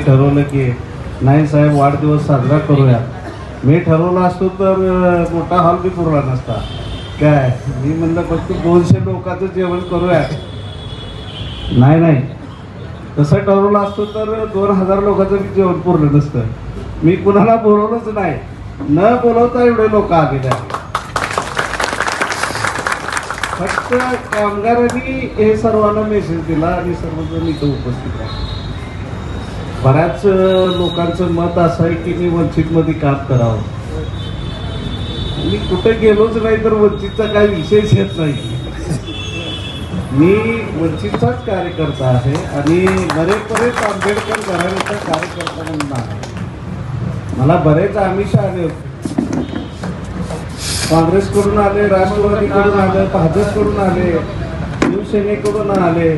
ठरवलं की नाही साहेब वाढदिवस साजरा करूया. मी ठरवलं असतो तर मोठा हॉल बी पुरला नसता. काय? मी म्हणलं फक्त दोनशे लोकांचं जेवण करूया. नाही नाही. तसं ठरवलं असतो तर दोन हजार लोकांचं बी जेवण पुरलं नसतं. मी कुणाला बोलवलंच नाही. न बोलवता एवढे लोक आलेले आहेत. फक्त कामगारांनी हे सर्वांना मेसेज दिला आणि सर्वजण इथं उपस्थित आहे बऱ्याच लोकांचं मत असं आहे की मी वंचितमध्ये काम करावं. मी कुठे गेलोच नाही तर वंचितचा काही विशेष येत नाही. मी वंचितचाच कार्यकर्ता आहे आणि बरेच आंबेडकर घराण्याचा कार्यकर्ता म्हणून आहे. मला बरेच आमिष आले होते. काँग्रेसकडून आले राष्ट्रवादीकडून आले भाजपकडून आले शिवसेनेकडून आले.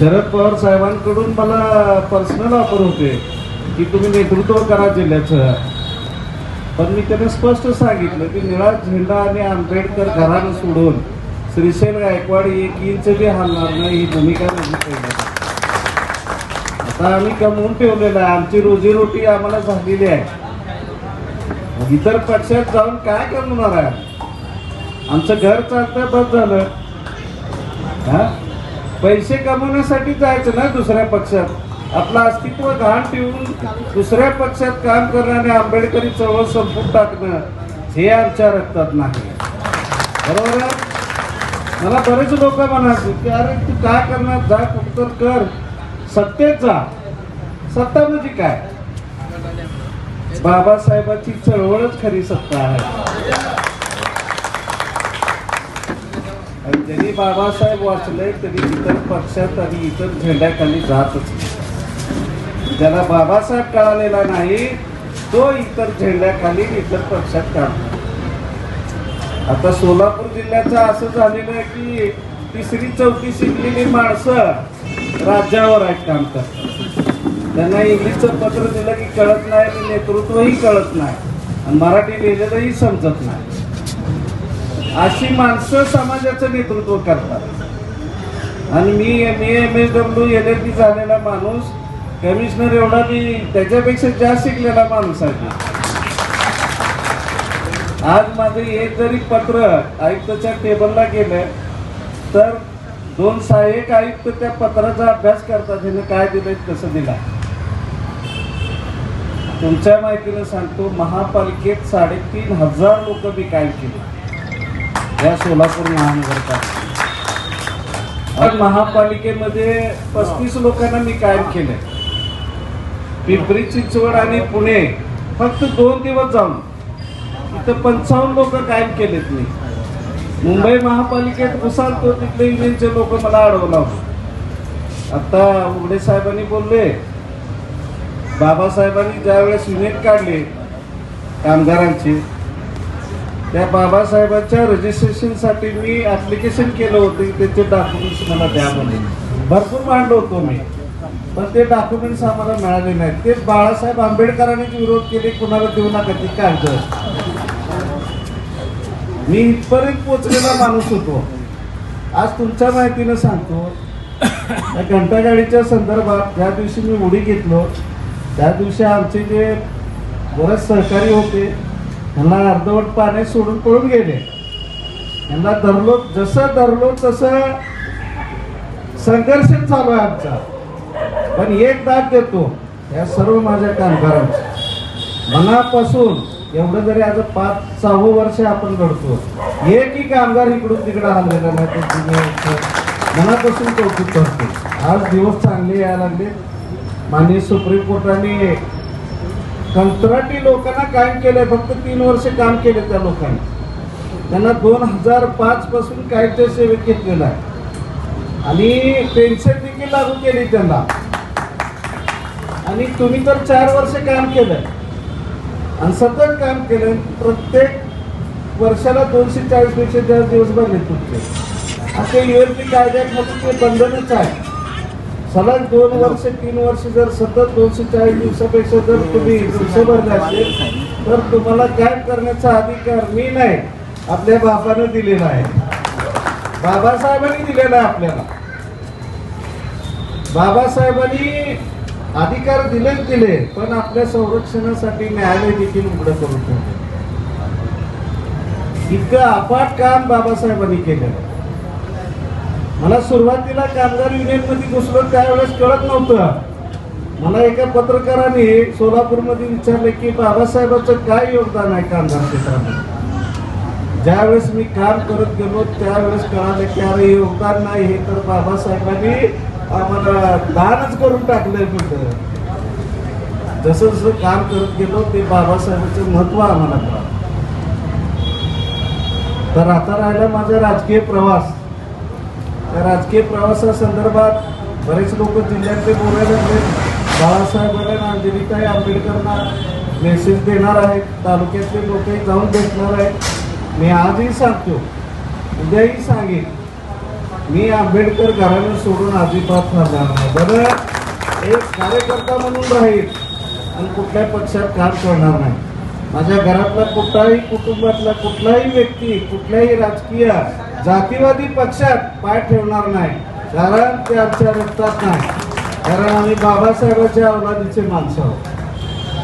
शरद पवार साहेबांकडून मला पर्सनल ऑफर होते की तुम्ही नेतृत्व करा जिल्ह्याचं. पण मी त्यांना स्पष्ट सांगितलं की निळा झेंडा आणि आंबेडकर घरानं सोडून श्रीशैल गायकवाड एक इंच बी हलणार नाही ही भूमिका माझी आता आम्ही कमवून ठेवलेलं आहे. आमची रोजीरोटी आम्हाला झालेली आहे. इतर पक्षात जाऊन काय कमवणार आहे? आमचं घर चालतं बस झालं. हा? पैसे कमवण्यासाठी जायचं ना दुसऱ्या पक्षात? आपलं अस्तित्व घाण ठेवून दुसऱ्या पक्षात काम करणारे आणि आंबेडकरी चळवळ संपून टाकणं हे आमच्या रक्तात नाही. बरोबर मला बरेच लोक म्हणायचे की अरे तू काय करणार? जा कुठं कर. सत्तेत जा. सत्ता म्हणजे काय? बाबासाहेबांची चळवळच खरी सत्ता आहे. आणि जरी बाबासाहेब वाचले तरी इतर पक्षात आणि इतर झेंड्याखाली जातच ज्याला बाबासाहेब कळालेला नाही तो इतर झेंड्याखाली इतर पक्षात काम आता सोलापूर जिल्ह्याचं असं झालेलं आहे की तिसरी चौथी शिकलेली माणसं राज्यावर आहेत काम करतात. त्यांना इंग्लिशचं पत्र दिलं की कळत नाही आणि नेतृत्वही कळत नाही. आणि मराठी लिहिलेलंही समजत नाही. अशी माणसं समाजाचं नेतृत्व करतात. आणि मी M M S W L L D झालेला माणूस कमिशनर एवढा मी त्याच्यापेक्षा जास्त शिकलेला माणूस आहे आज माझं एक जरी पत्र आयुक्तच्या टेबलला गेलं तर दोन सहाय्यक आयुक्त त्या पत्राचा अभ्यास करतात ह्याने काय दिलंय कसं दिला तुमच्या माहितीनं सांगतो महापालिकेत साडेतीन हजार लोक मी काय केले या सोलापूर महानगरपालिकेत. आज महापालिकेमध्ये पस्तीस लोकांना मी कायम केले पिंपरी चिंचवड आणि पुणे फक्त दोन दिवस जाऊन इथं पंचावन्न लोक कायम केलेत मी. मुंबई महापालिकेत घुसालतो तिथले युनियनचे लोक मला अडवला होता. आता उघडे साहेबांनी बोलले बाबासाहेबांनी ज्यावेळेस युनिट काढले कामगारांची त्या बाबासाहेबांच्या रजिस्ट्रेशनसाठी मी ॲप्लिकेशन केलं होतं. की त्याचे डॉक्युमेंट्स मला द्या म्हणून भरपूर मांडलो होतो मी. पण ते डॉक्युमेंट्स आम्हाला मिळाले नाहीत. ते बाळासाहेब आंबेडकरांनी विरोध केले. कुणाला देऊ नका. ती कागद. मी इथपर्यंत पोचलेला माणूस होतो. आज तुमच्या माहितीनं सांगतो. त्या घंटागाडीच्या संदर्भात ज्या दिवशी मी उडी घेतलो त्या दिवशी आमचे जे बरेच सहकारी होते ह्यांना अर्धवट पाण्यात सोडून पळून गेले. यांना धरलो जसं धरलो तसं संघर्ष चालू आहे आमचा. पण एक दाद देतो या सर्व माझ्या कामगारांचा. मनापासून एवढं जरी आज पाच सहावं वर्ष आपण घडतो एकही कामगार इकडून तिकडं हल्लेला नाही मनापासून कौतुक करतो. आज दिवस चांगले यायला लागले. माननीय सुप्रीम कोर्टाने कंत्राटी लोकांना कायम केलंय फक्त तीन वर्ष काम केले त्या लोकांनी. त्यांना दोन हजार पाच पासून कायच्या सेवेत घेतलेलं आहे. आणि पेन्शन देखील लागू केली त्यांना. आणि तुम्ही तर चार वर्ष काम केलंय. आणि सतत काम केलं प्रत्येक वर्षाला दोनशे चाळीसपेक्षा जास्त दिवस भरले तुमचे. असे युएनपी कायद्यामध्ये ते बंधनच आहे. सलग दोन वर्ष तीन वर्ष जर सतत दोनशे चाळीस दिवसापेक्षा जर तुम्ही भरले असेल तर तुम्हाला काय करण्याचा अधिकार मी नाही आपल्या बाबाने दिलेला आहे. बाबासाहेबांनी दिलेला आहे आपल्याला. बाबासाहेबांनी अधिकार दिलेच दिले पण आपल्या संरक्षणासाठी न्यायालय देखील उघड करून ठेवले. इतकं अपाट काम बाबासाहेबांनी केलं. मला सुरुवातीला कामगार युनियनमध्ये घुसलो त्यावेळेस कळत नव्हतं. मला एका पत्रकाराने सोलापूरमध्ये विचारले की बाबासाहेबांचं काय योगदान आहे कामगार क्षेत्रामध्ये? ज्यावेळेस मी काम करत गेलो त्यावेळेस कळालं की अरे योगदान नाही हे तर बाबासाहेबांनी आम्हाला दानच करून टाकलंय म्हणतं जसं जसं काम करत गेलो ते बाबासाहेबांचं महत्त्व आम्हाला कळालं. तर आता राहिला माझा राजकीय प्रवास. राजकीय प्रवासासंदर्भात बरेच लोक जिल्ह्यातले बोलायला लागले बाळासाहेबांना अंजलिताई आंबेडकरांना मेसेज देणार आहेत. तालुक्यातले लोकही जाऊन भेटणार आहेत. मी आजही सांगतो उद्याही सांगेन. मी आंबेडकर घराने सोडून अजिबात राहणार नाही. बरं एक कार्यकर्ता म्हणून राहील आणि कुठल्या पक्षात काम करणार नाही. माझ्या घरातला कुठलाही कुटुंबातला कुठलाही व्यक्ती कुठल्याही राजकीय जातीवादी पक्षात पाय ठेवणार नाही. कारण ते आमच्या रक्तात नाही. कारण आम्ही बाबासाहेबाच्या अवलादीचे माणसं आहोत.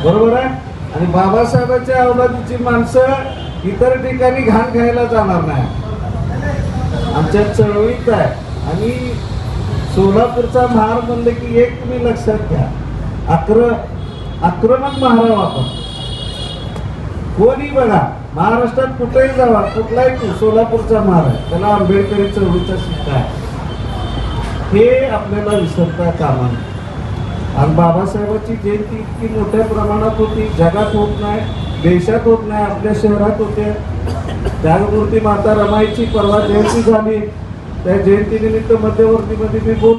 बरोबर आहे? आणि बाबासाहेबाच्या अवलादीची माणसं इतर ठिकाणी घाण घ्यायला जाणार नाही. आमच्या चळवळीत आहे. आणि सोलापूरचा महार म्हणलं की एक तुम्ही लक्षात घ्या. आक्र आक्रमक महाराव आपण. कोणी बघा महाराष्ट्रात कुठेही जावा कुठलाही तू सोलापूरचा मार आहे त्याला आंबेडकरी चळवळीचा शिक्का आहे. हे आपल्याला विसरता कामा नये. आणि बाबासाहेबांची जयंती इतकी मोठ्या प्रमाणात होती जगात होत नाही देशात होत नाही आपल्या शहरात होते. त्यागमूर्ती माता रमाईची परवा जयंती झाली. त्या जयंतीनिमित्त मध्यवर्तीमध्ये मी बोल